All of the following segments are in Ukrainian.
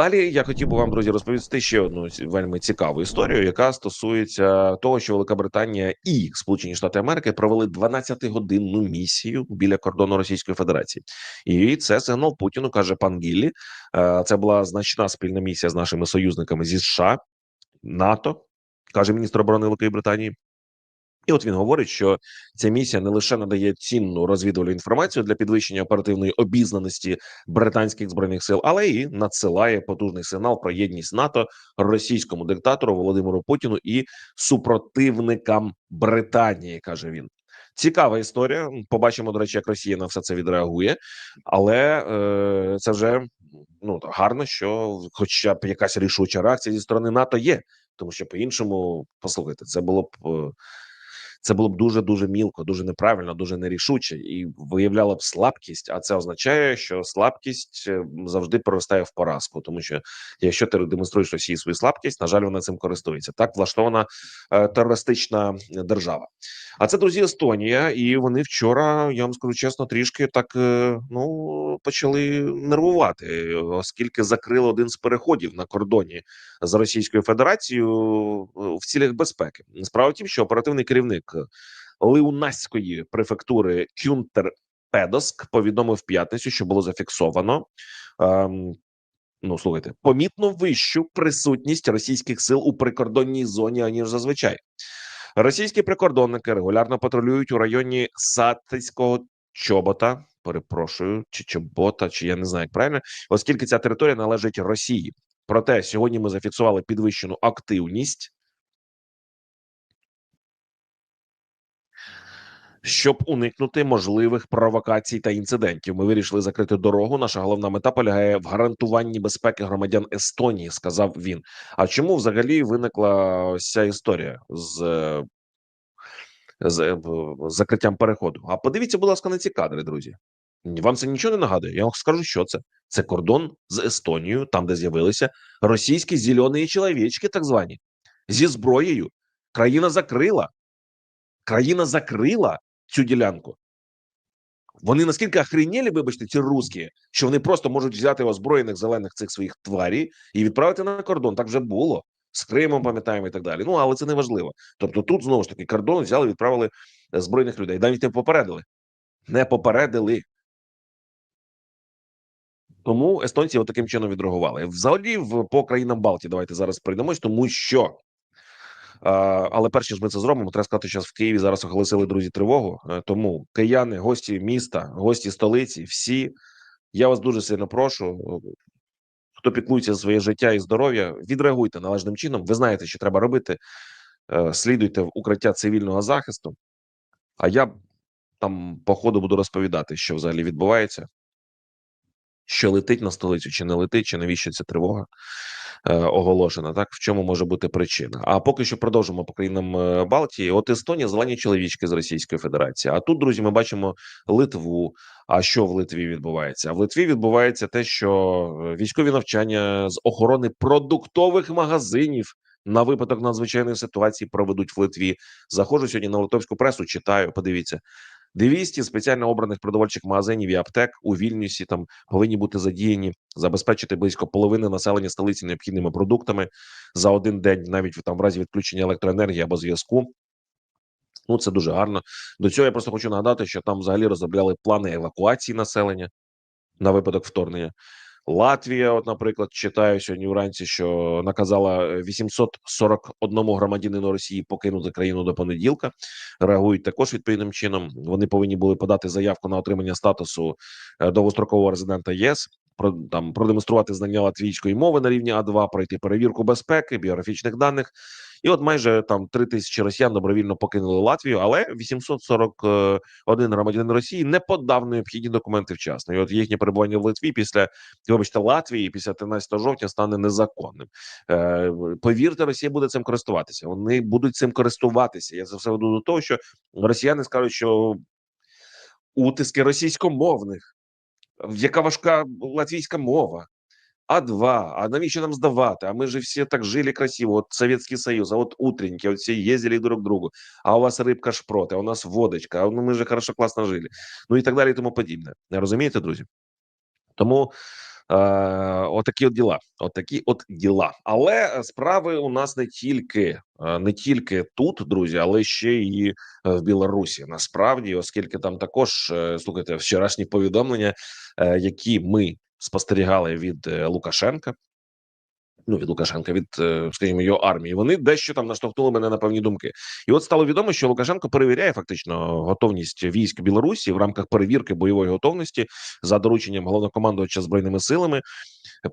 Далі я хотів би вам, друзі, розповісти ще одну вельми цікаву історію, яка стосується того, що Велика Британія і Сполучені Штати Америки провели 12-годинну місію біля кордону Російської Федерації, і це сигнал Путіну каже пан Гіллі. Е, це була значна спільна місія з нашими союзниками зі США, НАТО, каже міністр оборони Великої Британії. І от він говорить, що ця місія не лише надає цінну розвідувальну інформацію для підвищення оперативної обізнаності британських збройних сил, але і надсилає потужний сигнал про єдність НАТО російському диктатору Володимиру Путіну і супротивникам Британії, каже він. Цікава історія. Побачимо, до речі, як Росія на все це відреагує, але е, це вже ну гарно, що, хоча б якась рішуча реакція зі сторони НАТО є, тому що по іншому послухайте, це було б. Е, це було б дуже дуже мілко, дуже неправильно, дуже нерішуче і виявляло б слабкість. А це означає, що слабкість е, завжди проростає в поразку, тому що якщо ти демонструєш Росії свою слабкість, на жаль, вона цим користується. Так влаштована е, терористична держава. А це друзі, Естонія, і вони вчора, я вам скажу чесно, трішки так е, ну почали нервувати, оскільки закрили один з переходів на кордоні з Російською Федерацією в цілях безпеки. Справа в тім, що оперативний керівник Леунаської префектури Кюнтер Педоск повідомив п'ятницю, що було зафіксовано. Ем, Ну, слухайте, помітно вищу присутність російських сил у прикордонній зоні аніж зазвичай. Російські прикордонники регулярно патрулюють у районі Сатицького чобота. Перепрошую, чи чобота, чи я не знаю як правильно, оскільки ця територія належить Росії. Проте сьогодні ми зафіксували підвищену активність Щоб уникнути можливих провокацій та інцидентів, ми вирішили закрити дорогу. Наша головна мета полягає в гарантуванні безпеки громадян Естонії, сказав він. А чому взагалі виникла ось ця історія з з, закриттям переходу? А подивіться, будь ласка, на ці кадри, друзі. Вам це нічого не нагадує? Я вам скажу, що це. Це кордон з Естонією, там де з'явилися російські зелені чоловічки, так звані, зі зброєю. Країна закрила. Країна закрила цю ділянку. Вони наскільки охренєлі, вибачте, ці русські, що вони просто можуть взяти озброєних зелених цих своїх тварі і відправити на кордон. Так вже було з Кримом, пам'ятаємо і так далі. Ну але це не важливо. Тобто, тут знову ж таки кордон взяли, відправили е, збройних людей. Навіть не попередили, не попередили. Тому естонці таким чином відреагували. Взагалі, по країнам Балтії давайте зараз прийдемось, тому що але перш ніж ми це зробимо, треба сказати, що в Києві зараз оголосили друзі тривогу. Е, тому кияни, гості міста, гості столиці, всі я вас дуже сильно прошу. Хто піклується за своє життя і здоров'я, відреагуйте належним чином. Ви знаєте, що треба робити. Е, слідуйте в укриття цивільного захисту. А я там по ходу буду розповідати, що взагалі відбувається, що летить на столицю, чи не летить, чи навіщо ця тривога. Е, оголошена. Так в чому може бути причина? А поки що продовжимо по країнам е, Балтії. От Естонія зелені чоловічки з Російської Федерації. А тут, друзі, ми бачимо Литву. А що в Литві відбувається? А в Литві відбувається те, що е, військові навчання з охорони продуктових магазинів. На випадок надзвичайної ситуації проведуть в Литві. Заходжу сьогодні на литовську пресу. Читаю, подивіться, 200 спеціально обраних продовольчих магазинів і аптек у Вільнюсі там повинні бути задіяні, забезпечити близько половини населення столиці необхідними продуктами за один день, навіть там в разі відключення електроенергії або зв'язку. Ну це дуже гарно. До цього я просто хочу нагадати, що там взагалі розробляли плани евакуації населення на випадок вторгнення. Латвія, от, наприклад, читаю сьогодні вранці, що наказала 841 е, громадянину Росії покинути країну до понеділка. Реагують також відповідним чином. Вони повинні були подати заявку на отримання статусу е, довгострокового резидента ЄС. Про там продемонструвати знання латвійської мови на рівні А 2 пройти перевірку безпеки, біографічних даних і от майже там три тисячі росіян добровільно покинули Латвію, але 841 громадянин Росії не подав необхідні документи вчасно. І От їхнє перебування в Литві після вибачте Латвії після 13 жовтня стане незаконним. Е, Повірте, Росія буде цим користуватися. Вони будуть цим користуватися. Я це все веду до того, що росіяни скажуть, що утиски російськомовних. Яка важка латвійська мова, а2, а навіщо нам здавати? А ми же всі так жили красиво. От Советский Союз, а от утренники, от всі їздили друг к другу. А у вас рибка шпрот, а у нас водочка, а ну ми же хорошо класно жили. Ну і так далі, і тому подібне. Розумієте, друзі? Тому отакі от діла. Отакі от діла. Але е, справи у нас не тільки не тільки тут, друзі, але ще і е, в Білорусі. Насправді, оскільки там також е, слухайте вчорашні повідомлення, е, які ми спостерігали від е, Лукашенка. Ну, від Лукашенка, від, е, скажімо, його армії, вони дещо там наштовхнули мене на певні думки. І от стало відомо, що Лукашенко перевіряє фактично готовність військ Білорусі в рамках перевірки бойової готовності за дорученням головнокомандувача збройними силами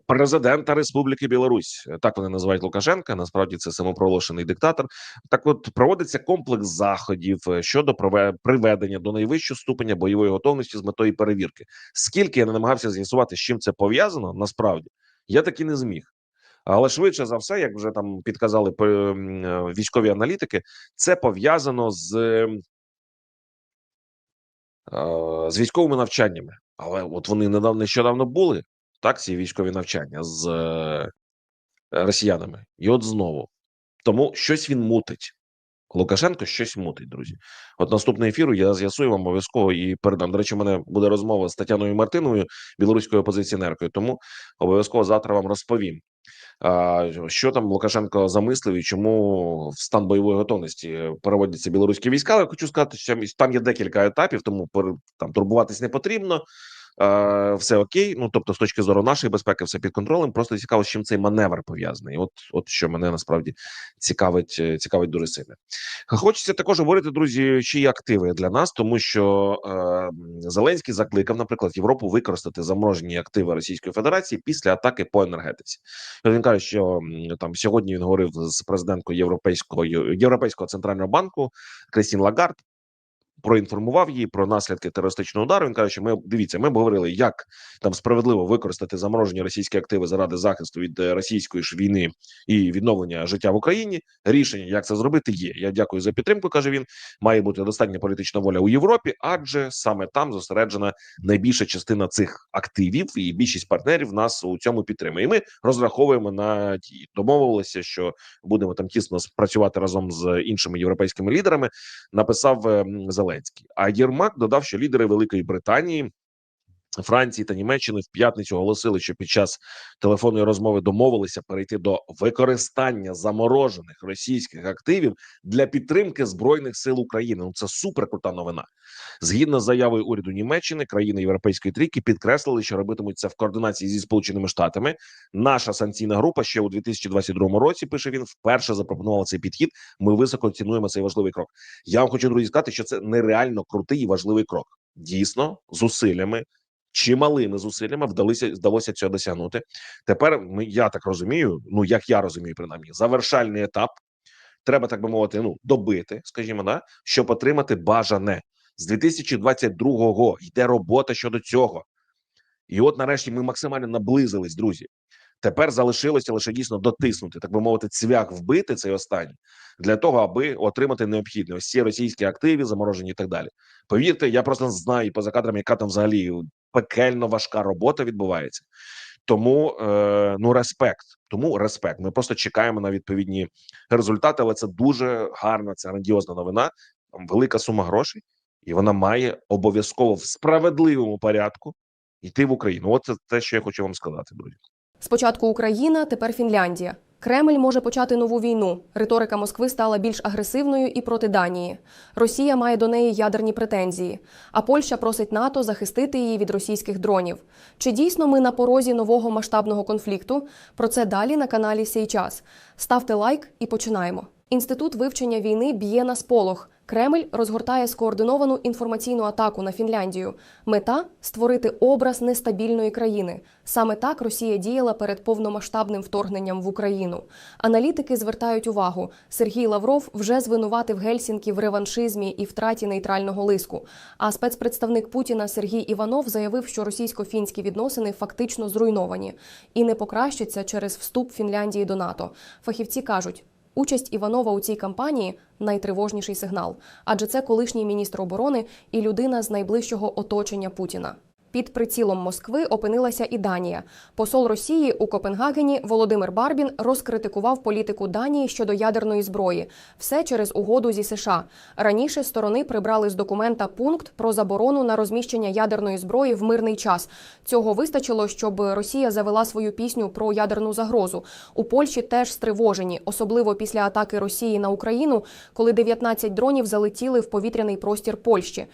президента Республіки Білорусь. Так вони називають Лукашенка. Насправді це самопроголошений диктатор. Так, от проводиться комплекс заходів е, щодо приведення до найвищого ступеня бойової готовності з метою перевірки. Скільки я не намагався з'ясувати, з чим це пов'язано, насправді я таки не зміг. Але швидше за все, як вже там підказали е, військові аналітики, це пов'язано з, е, з військовими навчаннями. Але от вони недавно нещодавно були так, ці військові навчання з е, росіянами, і от знову тому щось він мутить. Лукашенко щось мутить, друзі. От наступний ефіру я з'ясую вам обов'язково і передам. До речі, у мене буде розмова з Тетяною Мартиновою, білоруською опозиціонеркою. Тому обов'язково завтра вам розповім. Що там Лукашенко замислив і чому в стан бойової готовності переводяться білоруські війська? Але хочу сказати, що там є декілька етапів, тому там турбуватись не потрібно. Е, все окей. Ну тобто, з точки зору нашої безпеки, все під контролем. Просто цікаво, з чим цей маневр пов'язаний. От, от що мене насправді цікавить, е, цікавить дуже сильно. Хочеться також говорити, друзі, чиї активи для нас, тому що е, Зеленський закликав, наприклад, Європу використати заморожені активи Російської Федерації після атаки по енергетиці. Він каже, що там сьогодні він говорив з президенткою Європейського Європейського центрального банку Крістін Лагард. Проінформував її про наслідки терористичного удару. Він каже, що ми дивіться, ми б говорили, як там справедливо використати заморожені російські активи заради захисту від е, російської ж війни і відновлення життя в Україні. Рішення, як це зробити, є. Я дякую за підтримку. каже він. Має бути достатня політична воля у Європі, адже саме там зосереджена найбільша частина цих активів, і більшість партнерів нас у цьому підтримує. І ми розраховуємо на ті домовилися, що будемо там тісно працювати разом з іншими європейськими лідерами. Написав е, м, Зеленський. А Єрмак додав, що лідери Великої Британії. Франції та Німеччини в п'ятницю оголосили, що під час телефонної розмови домовилися перейти до використання заморожених російських активів для підтримки збройних сил України. Ну це супер крута новина. Згідно з заявою уряду Німеччини, країни Європейської трійки підкреслили, що робитимуть це в координації зі Сполученими Штатами. Наша санкційна група ще у 2022 році пише він вперше запропонувала цей підхід. Ми високо цінуємо цей важливий крок. Я вам хочу друзі сказати, що це нереально крутий і важливий крок. Дійсно, зусиллями. Чималими зусиллями вдалося вдалося цього досягнути. Тепер ми я так розумію. Ну як я розумію, принаймні, завершальний етап треба так би мовити, ну добити, скажімо, да, щоб отримати бажане з 2022-го йде робота щодо цього. І от нарешті ми максимально наблизились, друзі. Тепер залишилося лише дійсно дотиснути, так би мовити, цвях вбити цей останній для того, аби отримати необхідне ось ці російські активи, заморожені і так далі. Повірте, я просто знаю поза кадрами, яка там взагалі пекельно важка робота відбувається. Тому е, ну респект. Тому респект. Ми просто чекаємо на відповідні результати, але це дуже гарна, це грандіозна новина. Там велика сума грошей, і вона має обов'язково в справедливому порядку йти в Україну. От це те, що я хочу вам сказати, друзі. Спочатку Україна, тепер Фінляндія. Кремль може почати нову війну. Риторика Москви стала більш агресивною і проти Данії. Росія має до неї ядерні претензії. А Польща просить НАТО захистити її від російських дронів. Чи дійсно ми на порозі нового масштабного конфлікту? Про це далі на каналі Сей час. Ставте лайк і починаємо. Інститут вивчення війни б'є на сполох. Кремль розгортає скоординовану інформаційну атаку на Фінляндію. Мета створити образ нестабільної країни. Саме так Росія діяла перед повномасштабним вторгненням в Україну. Аналітики звертають увагу: Сергій Лавров вже звинуватив Гельсінкі в реваншизмі і втраті нейтрального лиску. А спецпредставник Путіна Сергій Іванов заявив, що російсько-фінські відносини фактично зруйновані і не покращаться через вступ Фінляндії до НАТО. Фахівці кажуть. Участь Іванова у цій кампанії найтривожніший сигнал, адже це колишній міністр оборони і людина з найближчого оточення Путіна. Під прицілом Москви опинилася і Данія. Посол Росії у Копенгагені Володимир Барбін розкритикував політику Данії щодо ядерної зброї. Все через угоду зі США. Раніше сторони прибрали з документа пункт про заборону на розміщення ядерної зброї в мирний час. Цього вистачило, щоб Росія завела свою пісню про ядерну загрозу. У Польщі теж стривожені, особливо після атаки Росії на Україну, коли 19 дронів залетіли в повітряний простір Польщі.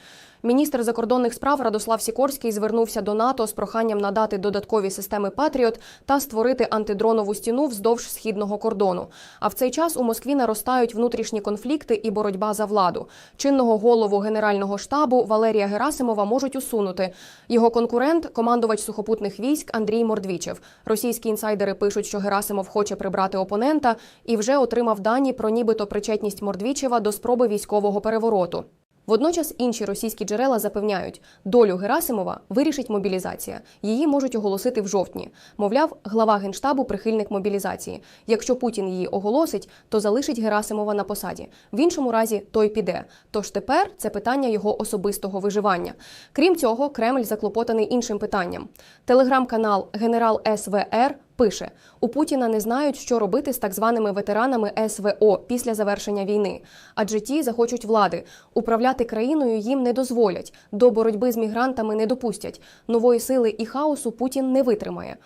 Міністр закордонних справ Радослав Сікорський звернувся до НАТО з проханням надати додаткові системи Патріот та створити антидронову стіну вздовж східного кордону. А в цей час у Москві наростають внутрішні конфлікти і боротьба за владу. Чинного голову генерального штабу Валерія Герасимова можуть усунути. Його конкурент, командувач сухопутних військ Андрій Мордвічев. Російські інсайдери пишуть, що Герасимов хоче прибрати опонента і вже отримав дані про нібито причетність Мордвічева до спроби військового перевороту. Водночас інші російські джерела запевняють, долю Герасимова вирішить мобілізація. Її можуть оголосити в жовтні. Мовляв, глава генштабу прихильник мобілізації. Якщо Путін її оголосить, то залишить Герасимова на посаді. В іншому разі той піде. Тож тепер це питання його особистого виживання. Крім цього, Кремль заклопотаний іншим питанням. Телеграм-канал Генерал СВР пише: у Путіна не знають, що робити з так званими ветеранами СВО після завершення війни, адже ті захочуть влади. Управляти країною їм не дозволять. До боротьби з мігрантами не допустять. Нової сили і хаосу Путін не витримає.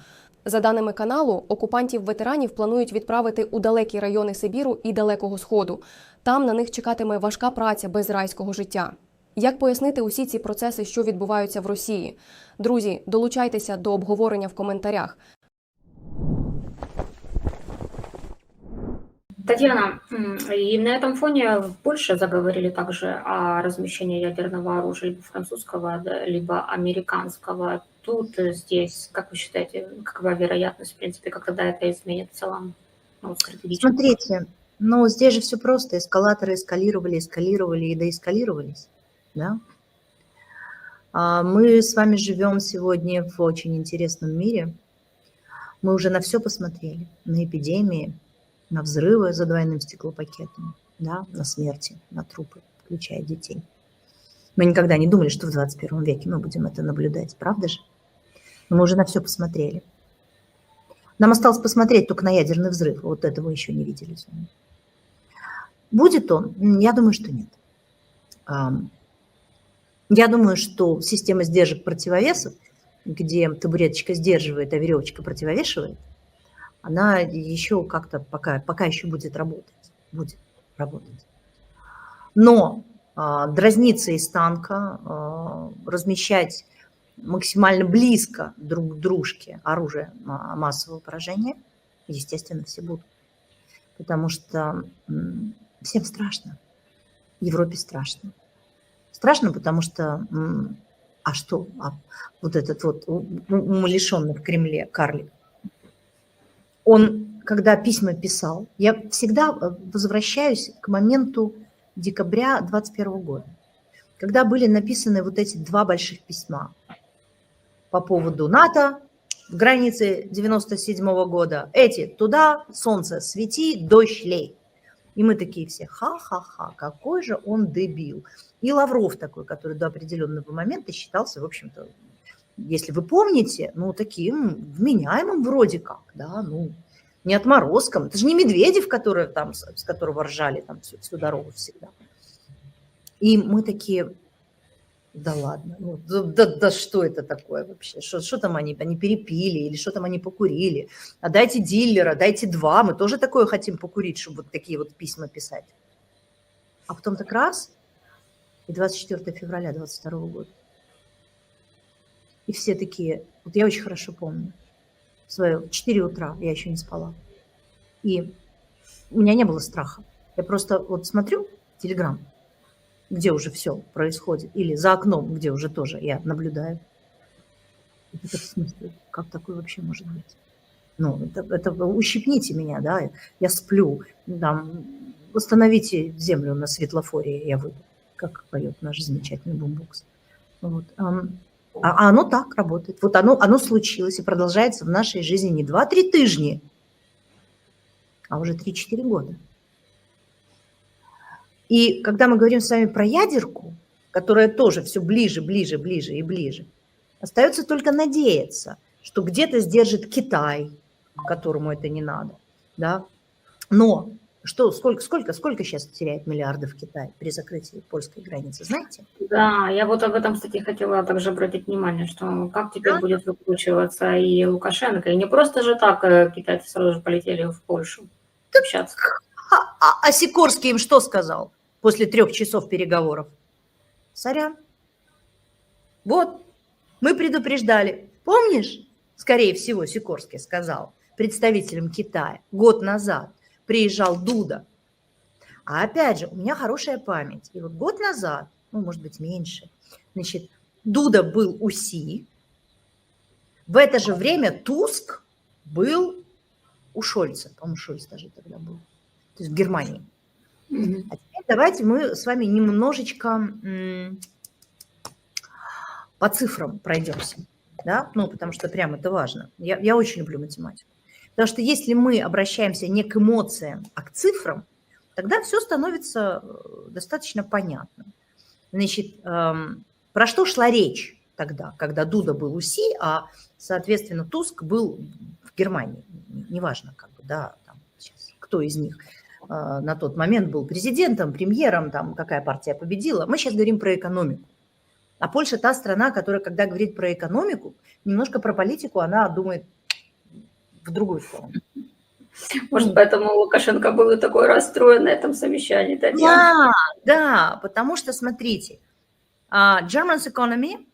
За даними каналу, окупантів ветеранів планують відправити у далекі райони Сибіру і Далекого Сходу. Там на них чекатиме важка праця без райського життя. Як пояснити усі ці процеси, що відбуваються в Росії? Друзі, долучайтеся до обговорення в коментарях. Татьяна, и на этом фоне в Польше заговорили также о размещении ядерного оружия либо французского, либо американского. Тут, э, здесь, как вы считаете, какова вероятность, в принципе, как тогда это изменит в целом ну? Смотрите, ну здесь же все просто. Эскалаторы эскалировали, эскалировали и доэскалировались. Да? А Мы с вами живем сегодня в очень интересном мире. Мы уже на все посмотрели. На эпидемии, на взрывы за двойным стеклопакетом, да, на смерти, на трупы, включая детей. Мы никогда не думали, что в 21 веке мы будем это наблюдать, правда же? Но мы уже на все посмотрели. Нам осталось посмотреть только на ядерный взрыв. Вот этого еще не видели. Будет он? Я думаю, что нет. Я думаю, что система сдержек противовесов, где табуреточка сдерживает, а веревочка противовешивает, она еще как-то пока, пока еще будет работать. Будет работать. Но а, дразниться из танка, а, размещать максимально близко друг к дружке оружие ма- массового поражения, естественно, все будут. Потому что всем страшно. Европе страшно. Страшно, потому что, а что, а вот этот вот умалишенный в Кремле карлик, он, когда письма писал, я всегда э, возвращаюсь к моменту декабря 21 года, когда были написаны вот эти два больших письма по поводу НАТО в границе 97 года. Эти туда, солнце свети, дождь лей. И мы такие все, ха-ха-ха, какой же он дебил. И Лавров такой, который до определенного момента считался, в общем-то, если вы помните, ну, таким вменяемым вроде как, да, ну, не отморозком. Это же не Медведев, который там, с которого ржали там всю, всю дорогу всегда. И мы такие, да ладно, ну, да, да- да что это такое вообще? Что, что там они, они перепили или что там они покурили? А дайте дилера, дайте два, мы тоже такое хотим покурить, чтобы вот такие вот письма писать. А потом так раз, и 24 февраля 22 года. И все такие, вот я очень хорошо помню, свое 4 утра, я еще не спала. И у меня не было страха. Я просто вот смотрю Телеграм, где уже все происходит, или за окном, где уже тоже я наблюдаю. Такая, в смысле, как такое вообще может быть? Ну, это, это ущипните меня, да, я сплю, там, установите землю на светлофоре, я выйду, как поет наш замечательный бумбокс. Вот. А, а оно так работает. Вот оно, оно случилось и продолжается в нашей жизни не 2-3 тыжни, а уже 3-4 года. И когда мы говорим с вами про ядерку, которая тоже все ближе, ближе, ближе и ближе, Остается только надеяться, что где-то сдержит Китай, которому это не надо. Да? Но что, сколько, сколько, сколько сейчас теряет миллиардов Китай при закрытии польской границы, знаете? Да, я вот об этом, кстати, хотела также обратить внимание, что как теперь Да. будет выкручиваться и Лукашенко. И не просто же так э, китайцы сразу же полетели в Польшу общаться. А, а- а Сикорский им что сказал после трех часов переговоров? Сорян. Вот, мы предупреждали. Помнишь, скорее всего, Сикорский сказал представителям Китая год назад, приезжал Дуда. А опять же, у меня хорошая память. И вот год назад, ну, может быть, меньше, значит, Дуда был у Си. В это же время Туск был у Шольца. По-моему, Шольц даже тогда был. То есть в Германии. А теперь давайте мы с вами немножечко по цифрам пройдемся. Да? Ну, потому что прям это важно. Я, я очень люблю математику. Потому что если мы обращаемся не к эмоциям, а к цифрам, тогда все становится э, достаточно понятно. Значит, эм, про что шла речь тогда, когда Дуда был у Си, а, соответственно, Туск был в Германии. Неважно, как бы, да, там, сейчас, кто из них э, на тот момент был президентом, премьером, там, какая партия победила. Мы сейчас говорим про экономику. А Польша та страна, которая, когда говорит про экономику, немножко про политику, она думает в другую сторону. Может, поэтому Лукашенко был и такой расстроен на этом совещании, Татьяна? Да, да, потому что, смотрите, а, German's economy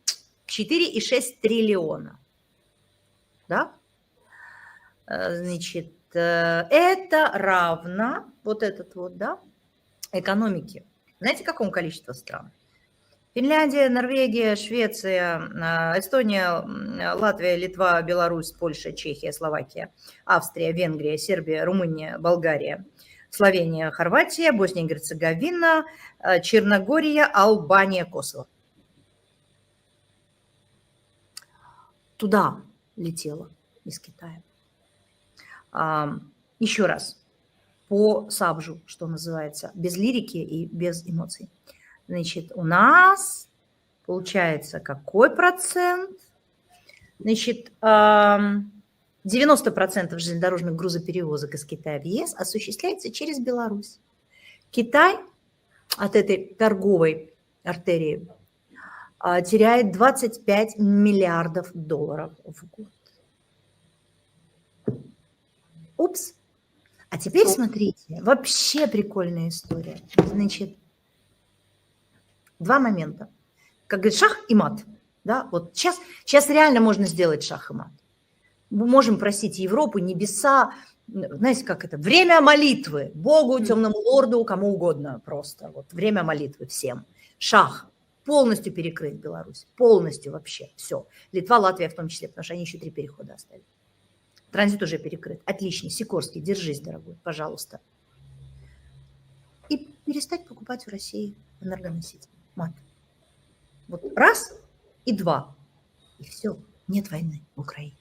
4,6 триллиона. Да? Э, Значит, э, это равно, вот этот вот, да, экономике. Знаете, какому количеству стран? Финляндия, Норвегия, Швеция, э, Эстония, Латвия, Литва, Беларусь, Польша, Чехия, Словакия, Австрия, Венгрия, Сербия, Румыния, Болгария, Словения, Хорватия, Босния и Герцеговина, э, Черногория, Албания, Косово. Туда летела из Китая. А, Еще раз, по Сабжу, что называется, без лирики и без эмоций. Значит, у нас получается какой процент? Значит, ам, 90% железнодорожных грузоперевозок из Китая в ЕС осуществляется через Беларусь. Китай от этой торговой артерии а, теряет 25 миллиардов долларов в год. Упс. А теперь смотрите, вообще прикольная история. Значит, два момента. Как говорит, шах и мат. Да, вот сейчас, сейчас реально можно сделать шах и мат. Мы можем просить Европу, небеса, знаете, как это, время молитвы, Богу, темному лорду, кому угодно просто. Вот время молитвы всем. Шах. Полностью перекрыть Беларусь. Полностью вообще. Все. Литва, Латвия в том числе, потому что они еще три перехода оставили. Транзит уже перекрыт. Отлично. Сикорский, держись, дорогой, пожалуйста. И перестать покупать в России энергоносители. Мат. Вот раз и два. И все. Нет войны в Украине.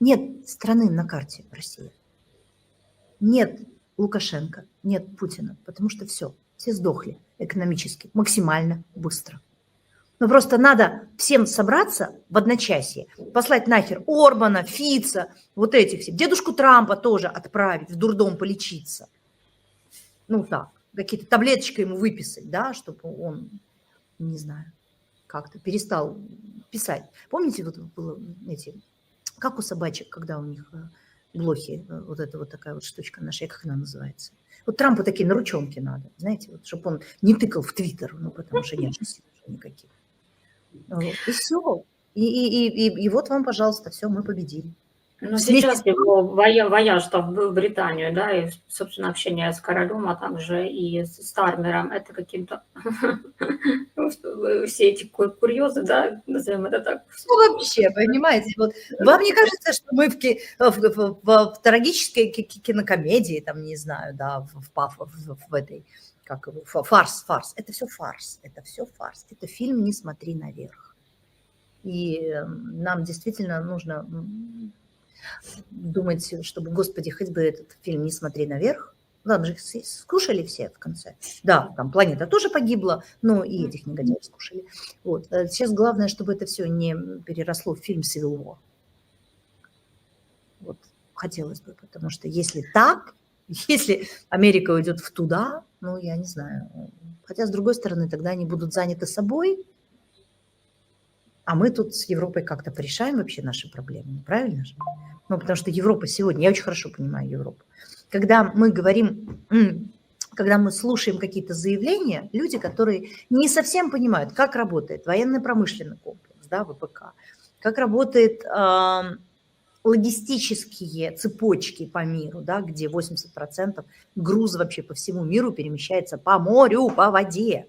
Нет страны на карте России. Нет Лукашенко, нет Путина, потому что все, все сдохли экономически, максимально быстро. Но просто надо всем собраться в одночасье, послать нахер Орбана, Фица, вот этих всех, дедушку Трампа тоже отправить в дурдом полечиться. Ну так, какие-то таблеточки ему выписать, да, чтобы он, не знаю, как-то перестал писать. Помните, вот было эти, как у собачек, когда у них э, блохи, э, вот эта вот такая вот штучка наша, как она называется? Вот Трампу такие нарученки надо, знаете, вот, чтобы он не тыкал в Твиттер, ну, потому что нет никаких. Вот, И все. И, и, и, и, и вот вам, пожалуйста, все, мы победили. Ну, сейчас его воя- вояж в Британию, да, и, собственно, общение с королем, а также и с Стармером, это каким-то все эти ку- курьезы, да, назовем это так. Ну, вообще, понимаете, вот вам не кажется, что мы в, в, в- в- трагической ки- ки- кинокомедии, там, не знаю, да, в, в, в- этой, как его, фа- фарс, фарс, это все фарс, это все фарс, это фильм «Не смотри наверх». И э, нам действительно нужно думать, чтобы, господи, хоть бы этот фильм «Не смотри наверх», Ладно же, их скушали все в конце. Да, там планета тоже погибла, но и этих негодяев скушали. Вот. э, Сейчас главное, чтобы это все не переросло в фильм Civil War. Вот хотелось бы, потому что если так, если Америка уйдет в туда, ну, я не знаю. Хотя, с другой стороны, тогда они будут заняты собой, а мы тут с Европой как-то порешаем вообще наши проблемы, правильно же? Ну, потому что Европа сегодня, я очень хорошо понимаю Европу, когда мы говорим, когда мы слушаем какие-то заявления, люди, которые не совсем понимают, как работает военно-промышленный комплекс, да, ВПК, как работает ам, логистические цепочки по миру, да, где 80% груза вообще по всему миру перемещается по морю, по воде.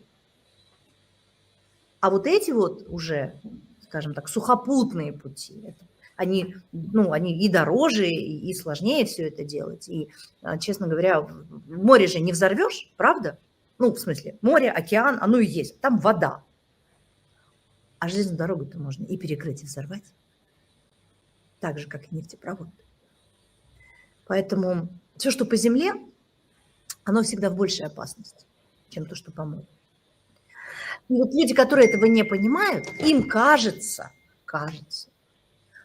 А вот эти вот уже, скажем так, сухопутные пути, они, ну, они и дороже, и, сложнее все это делать. И, а, честно говоря, море же не взорвешь, правда? Ну, в смысле, море, океан, оно и есть, там вода. А железную дорогу-то можно и перекрыть, и взорвать. Так же, как и нефтепровод. Поэтому все, что по земле, оно всегда в большей опасности, чем то, что по морю. И вот люди, которые этого не понимают, им кажется, кажется,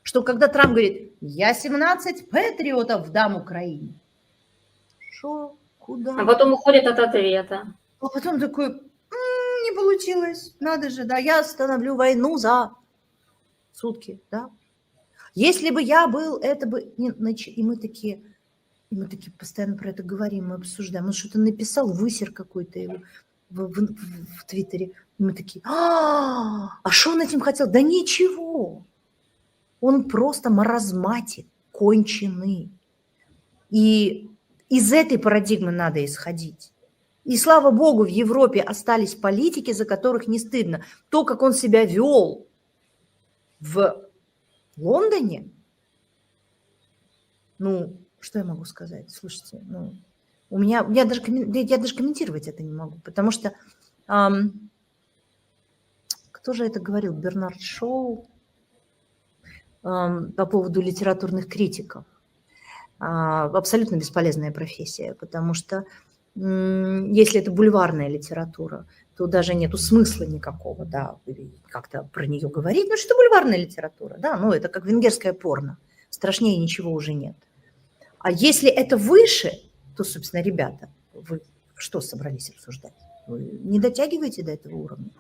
что когда Трамп говорит, я 17 патриотов дам Украине. Что? Куда? А потом уходит от ответа. А потом такой, «М, не получилось, надо же, да, я остановлю войну за сутки, да. Если бы я был, это бы... И мы такие, и мы такие постоянно про это говорим, мы обсуждаем. Он что-то написал, высер какой-то его в, в- в- Твиттере. Мы такие, а а что он этим хотел? Да ничего. Он просто маразматик, конченый. И из этой парадигмы надо исходить. И слава богу, в Европе остались политики, за которых не стыдно. То, как он себя вел в Лондоне, ну, что я могу сказать? Слушайте, ну, у меня, я даже, я даже комментировать это не могу, потому что ам, кто же это говорил? Бернард Шоу ам, по поводу литературных критиков. А, абсолютно бесполезная профессия, потому что если это бульварная литература, то даже нету смысла никакого, да, как-то про нее говорить. Ну, что бульварная литература, да, ну, это как венгерское порно. Страшнее ничего уже нет. А если это выше, то, собственно, ребята, вы что собрались обсуждать? Вы не дотягиваете до этого уровня.